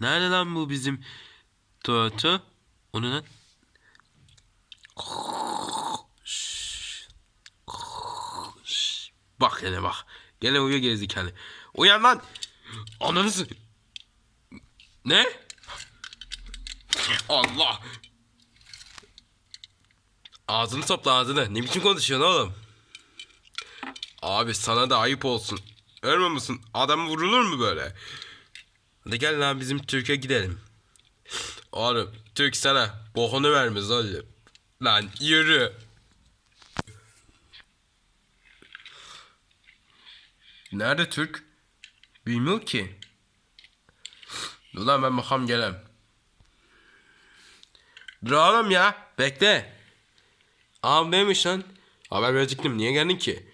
Nerede lan bu bizim Toto? Onu lan. Bak hele bak. Gene uyuyor gerizekalı. Uyan lan. Ananı s- Ne? Allah. Ağzını topla ağzını. Ne biçim konuşuyorsun oğlum? Abi sana da ayıp olsun. Ölmüyor musun? Adam vurulur mu böyle? Hadi gel lan bizim Türkiye gidelim. Oğlum Türk sana bokunu vermez oğlum. Lan yürü. Nerede Türk? Bilmiyor ki. Dur ben bakam gelem. Dur oğlum ya. Bekle. Ağam neymiş lan? Haber verecektim. Niye geldin ki?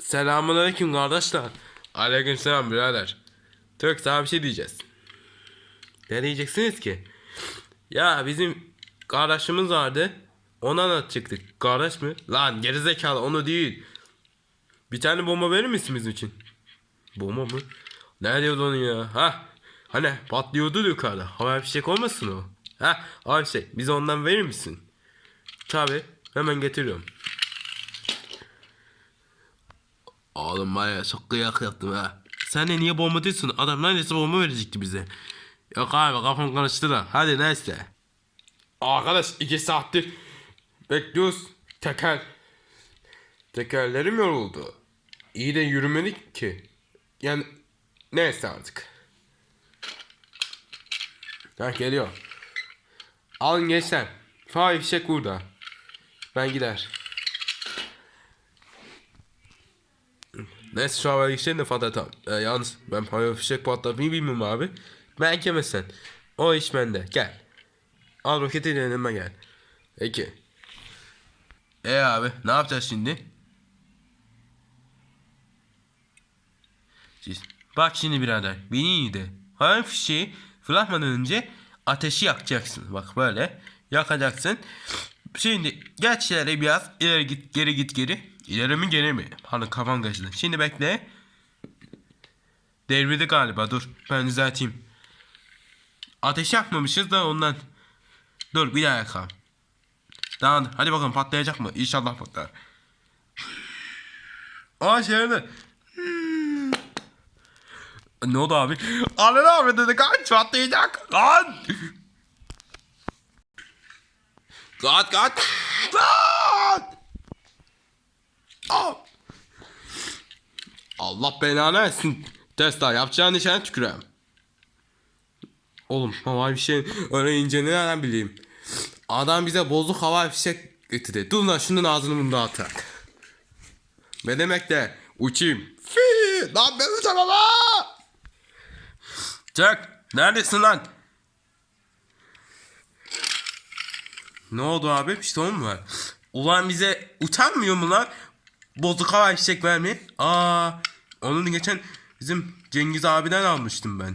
Selamun aleyküm kardeşler. Aleyküm selam birader. Türk sana bir şey diyeceğiz. Ne diyeceksiniz ki? Ya bizim kardeşimiz vardı. Ona anlatacaktık. Kardeş mi? Lan gerizekalı onu değil. Bir tane bomba verir misin bizim için? Bomba mı? Ne diyordu onu ya? Ha? Hani patlıyordu yukarıda. Hava fişek olmasın o? Ha? Hava fişek. Bize ondan verir misin? Tabi. Hemen getiriyorum. Oğlum ya çok kıyak yaptım ha. Sen de niye bomba diyorsun? Adam neredeyse bomba verecekti bize. Yok abi kafam karıştı da. Hadi neyse. Arkadaş iki saattir bekliyoruz. Teker. Tekerlerim yoruldu. İyi de yürümedik ki. Yani neyse artık. Ha geliyor. Alın gençler. Faik fişek burada. Ben gider. Neyse şu havaya geçelim de patlatalım. Ee, yalnız ben havaya fişek patlatmayı bilmiyorum abi. Ben kemesen. O iş bende. Gel. Al roketi deneme gel. Peki. E abi ne yapacağız şimdi? Siz. Bak şimdi birader. Beni iyi de. Havai fişeği fırlatmadan önce ateşi yakacaksın. Bak böyle. Yakacaksın. Şimdi geç ileri biraz. ileri git geri git geri. İleri mi geri mi? Hani kafan kaçtı. Şimdi bekle. Devrildi galiba dur. Ben düzelteyim. Ateş yakmamışız da ondan. Dur bir daha yakalım. Tamam hadi bakalım patlayacak mı? İnşallah patlar. Aa. Hmm. Ne oldu abi? Anne abi dedi kaç patlayacak. Lan. Kaç kaç. Kaç. Allah belanı versin. Tesla yapacağın işe tükürem. Oğlum havai fişeğin öğrenince nereden bileyim. Adam bize bozuk havai fişek getirdi. Dur lan şunun ağzını bunu dağıtak. Ne demek de uçayım. Fi, lan ben uçamam ha. Jack neredesin lan? Ne oldu abi? Bir sorun mu var? Ulan bize utanmıyor mu lan? Bozuk havai fişek vermeyin. Aa, onu geçen bizim Cengiz abiden almıştım ben.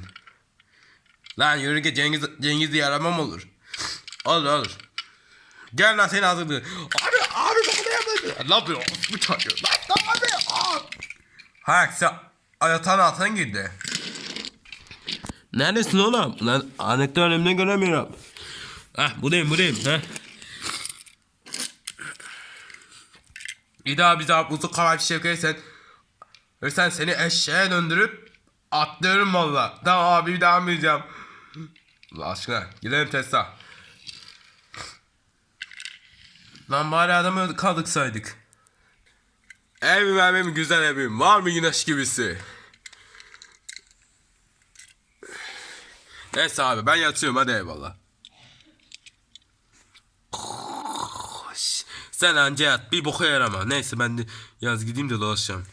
Lan yürü git Cengiz, Cengiz'i yaramam olur. Olur olur. Gel lan seni hazırlı. Abi abi bana yapma. Ne yapıyor? Bu çağırıyor. Lan abi. Aa. Ha sen yatağın altına girdi. Neredesin oğlum? Lan anekdot önümde göremiyorum. Ah buradayım buradayım. Ha. Bir daha bir daha buzlu kahve çekersen ve sen seni eşeğe döndürüp atlıyorum valla. Tamam abi bir daha almayacağım. Allah aşkına gidelim Tesla. Lan bari adamı kaldıksaydık. Evim evim güzel evim. Var mı güneş gibisi? Neyse abi ben yatıyorum hadi eyvallah. Sen anca yat bir boka yarama. Neyse ben de yaz gideyim de dolaşacağım.